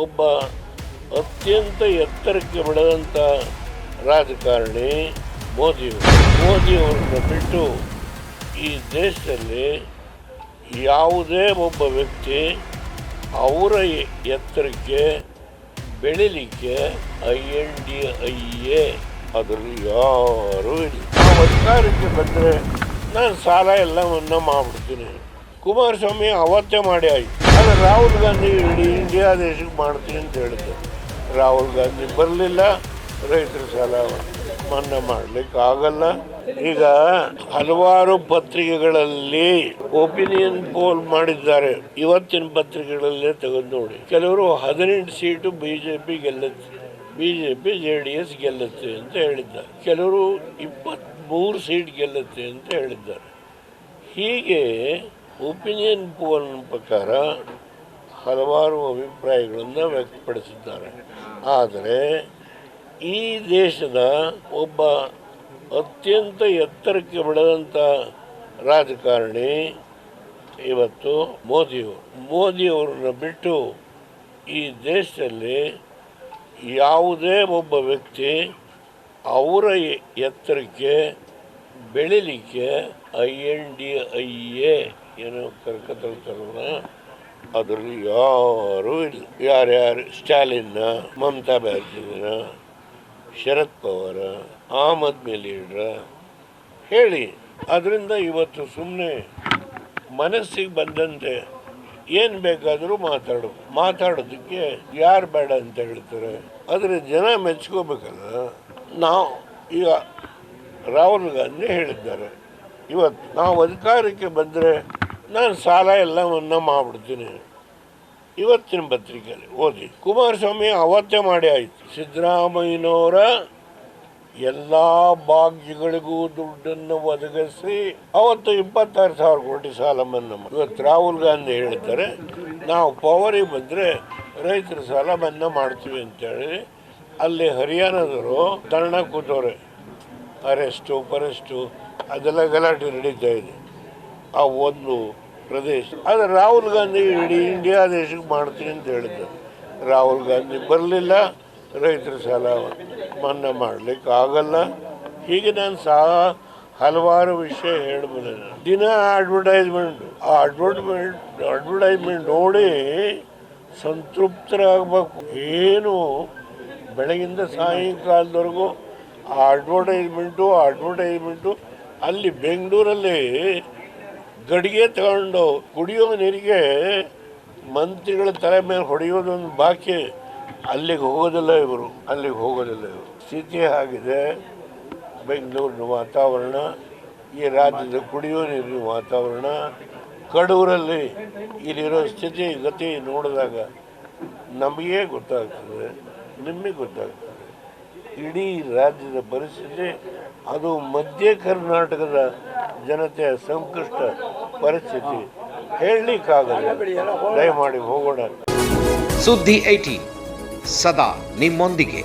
ಒಬ್ಬ ಅತ್ಯಂತ ಎತ್ತರಕ್ಕೆ ಬೆಳೆದಂಥ ರಾಜಕಾರಣಿ ಮೋದಿಯವರು ಮೋದಿಯವ್ರನ್ನ ಬಿಟ್ಟು ಈ ದೇಶದಲ್ಲಿ ಯಾವುದೇ ಒಬ್ಬ ವ್ಯಕ್ತಿ ಅವರ ಎತ್ತರಕ್ಕೆ ಬೆಳಿಲಿಕ್ಕೆ I N D I A ಅದರಲ್ಲಿ ಯಾರೂ ಇಲ್ಲ. ನಾವು ಅಧಿಕಾರಕ್ಕೆ ಬಂದರೆ ನಾನು ಸಾಲ ಎಲ್ಲ ಮಾಡಿಬಿಡ್ತೀನಿ. ಕುಮಾರಸ್ವಾಮಿ ಅವತ್ತೇ ಮಾಡಿ ಆಯ್ತು. ರಾಹುಲ್ ಗಾಂಧಿ ಇಡೀ ಇಂಡಿಯಾ ದೇಶಕ್ಕೆ ಮಾಡ್ತೀನಿ ಅಂತ ಹೇಳಿದ್ದೆ ರಾಹುಲ್ ಗಾಂಧಿ ಬರಲಿಲ್ಲ, ರೈತರ ಸಾಲ ಮನ್ನಾ ಮಾಡಲಿಕ್ಕೆ ಆಗಲ್ಲ. ಈಗ ಹಲವಾರು ಪತ್ರಿಕೆಗಳಲ್ಲಿ ಒಪಿನಿಯನ್ ಪೋಲ್ ಮಾಡಿದ್ದಾರೆ. ಇವತ್ತಿನ ಪತ್ರಿಕೆಗಳಲ್ಲೇ ತೆಗೆದು ನೋಡಿ. ಕೆಲವರು ಹದಿನೆಂಟು ಸೀಟು ಬಿ ಜೆ ಪಿ ಗೆಲ್ಲುತ್ತೆ, ಬಿಜೆಪಿ ಜೆ ಡಿ ಎಸ್ ಗೆಲ್ಲುತ್ತೆ ಅಂತ ಹೇಳಿದ್ದಾರೆ. ಕೆಲವರು ಇಪ್ಪತ್ತ್ಮೂರು ಸೀಟ್ ಗೆಲ್ಲುತ್ತೆ ಅಂತ ಹೇಳಿದ್ದಾರೆ. ಹೀಗೆ ಒಪಿನಿಯನ್ ಪೋಲ್ ಪ್ರಕಾರ ಹಲವಾರು ಅಭಿಪ್ರಾಯಗಳನ್ನು ವ್ಯಕ್ತಪಡಿಸಿದ್ದಾರೆ. ಆದರೆ ಈ ದೇಶದ ಒಬ್ಬ ಅತ್ಯಂತ ಎತ್ತರಕ್ಕೆ ಬೆಳೆದಂಥ ರಾಜಕಾರಣಿ ಇವತ್ತು ಮೋದಿಯವರು. ಮೋದಿಯವ್ರನ್ನ ಬಿಟ್ಟು ಈ ದೇಶದಲ್ಲಿ ಯಾವುದೇ ಒಬ್ಬ ವ್ಯಕ್ತಿ ಅವರ ಎತ್ತರಕ್ಕೆ ಬೆಳಿಲಿಕ್ಕೆ I N D I A ಏನು ಕರ್ಕತಲ್ತಾರಲ್ಲ ಅದರಲ್ಲಿ ಯಾರೂ ಇಲ್ಲ. ಯಾರ್ಯಾರು? ಸ್ಟಾಲಿನ್ನ, ಮಮತಾ ಬ್ಯಾನರ್ಜಿನ, ಶರದ್ ಪವಾರ ಆಮ್ ಆದ್ಮಿ ಲೀಡ್ರ ಹೇಳಿ, ಅದರಿಂದ ಇವತ್ತು ಸುಮ್ಮನೆ ಮನಸ್ಸಿಗೆ ಬಂದಂತೆ ಏನು ಬೇಕಾದರೂ ಮಾತಾಡು. ಮಾತಾಡೋದಕ್ಕೆ ಯಾರು ಬೇಡ ಅಂತ ಹೇಳ್ತಾರೆ. ಆದರೆ ಜನ ಮೆಚ್ಕೋಬೇಕಲ್ಲ. ನಾವು ಈಗ ರಾಹುಲ್ ಗಾಂಧಿ ಹೇಳಿದ್ದಾರೆ. ಇವತ್ತು ನಾವು ಅಧಿಕಾರಕ್ಕೆ ಬಂದರೆ ನಾನು ಸಾಲ ಎಲ್ಲವನ್ನ ಮಾಡಿಬಿಡ್ತೀನಿ. ಇವತ್ತಿನ ಪತ್ರಿಕೆಯಲ್ಲಿ ಓದಿ. ಕುಮಾರಸ್ವಾಮಿ ಅವತ್ತೇ ಮಾಡಿ ಆಯಿತು. ಸಿದ್ದರಾಮಯ್ಯನವರ ಎಲ್ಲ ಭಾಗ್ಯಗಳಿಗೂ ದುಡ್ಡನ್ನು ಒದಗಿಸಿ ಅವತ್ತು ಇಪ್ಪತ್ತಾರು ಸಾವಿರ ಕೋಟಿ ಸಾಲ ಮನ್ನಾ ಮಾಡಿ. ಇವತ್ತು ರಾಹುಲ್ ಗಾಂಧಿ ಹೇಳ್ತಾರೆ ನಾವು ಪವರಿಗೆ ಬಂದರೆ ರೈತರ ಸಾಲ ಮನ್ನಾ ಮಾಡ್ತೀವಿ ಅಂತೇಳಿ. ಅಲ್ಲಿ ಹರಿಯಾಣದವರು ತರಣ ಕೂತವ್ರೆ. ಅರೆಸ್ಟು, ಪರೆಸ್ಟು ಅದೆಲ್ಲ ಗಲಾಟೆ ನಡೀತಾ ಇದೆ. ಆ ಒಂದು ಪ್ರದೇಶ. ಆದರೆ ರಾಹುಲ್ ಗಾಂಧಿ ಇಡೀ ಇಂಡಿಯಾ ದೇಶಕ್ಕೆ ಮಾಡ್ತೀನಿ ಅಂತ ಹೇಳಿದ್ರು ರಾಹುಲ್ ಗಾಂಧಿ ಬರಲಿಲ್ಲ, ರೈತರ ಸಾಲ ಮನ್ನಾ ಮಾಡಲಿಕ್ಕೆ ಆಗಲ್ಲ. ಹೀಗೆ ನಾನು ಸಹ ಹಲವಾರು ವಿಷಯ ಹೇಳ್ಬೋದು ದಿನ ಅಡ್ವರ್ಟೈಸ್ಮೆಂಟ್ ಆ ಅಡ್ವರ್ಟೈಸ್ಮೆಂಟ್ ಅಡ್ವರ್ಟೈಸ್ಮೆಂಟ್ ನೋಡಿ ಸಂತೃಪ್ತರಾಗಬೇಕು. ಏನು ಬೆಳಗಿಂದ ಸಾಯಂಕಾಲದವರೆಗೂ ಆ ಅಡ್ವರ್ಟೈಸ್ಮೆಂಟು ಅಡ್ವರ್ಟೈಸ್ಮೆಂಟು ಅಲ್ಲಿ ಬೆಂಗಳೂರಲ್ಲಿ ಗಡಿಗೆ ತಗೊಂಡು ಕುಡಿಯೋ ನೀರಿಗೆ ಮಂತ್ರಿಗಳ ತಲೆ ಮೇಲೆ ಹೊಡೆಯೋದೊಂದು ಬಾಕಿ ಅಲ್ಲಿಗೆ ಹೋಗೋದಿಲ್ಲ ಇವರು. ಅಲ್ಲಿಗೆ ಹೋಗೋದಿಲ್ಲ ಇವರು. ಸ್ಥಿತಿ ಆಗಿದೆ ಬೆಂಗಳೂರಿನ ವಾತಾವರಣ, ಈ ರಾಜ್ಯದ ಕುಡಿಯೋ ನೀರಿನ ವಾತಾವರಣ, ಕಡೂರಲ್ಲಿ ಇಲ್ಲಿರೋ ಸ್ಥಿತಿ, ಗತಿ ನೋಡಿದಾಗ ನಮಗೆ ಗೊತ್ತಾಗ್ತದೆ. ನಿಮಗೆ ಗೊತ್ತಾಗ್ತದೆ. ಇಡೀ ರಾಜ್ಯದ ಪರಿಸ್ಥಿತಿ, ಅದು ಮಧ್ಯ ಕರ್ನಾಟಕದ ಜನತೆಯ ಸಂಕಷ್ಟ ಪರಿಸ್ಥಿತಿ ಹೇಳಲಿಕ್ಕಾಗಲ್ಲ. ದಯಮಾಡಿ ಹೋಗೋಣ. ಸುದ್ದಿ ಐಟಿ ಸದಾ ನಿಮ್ಮೊಂದಿಗೆ.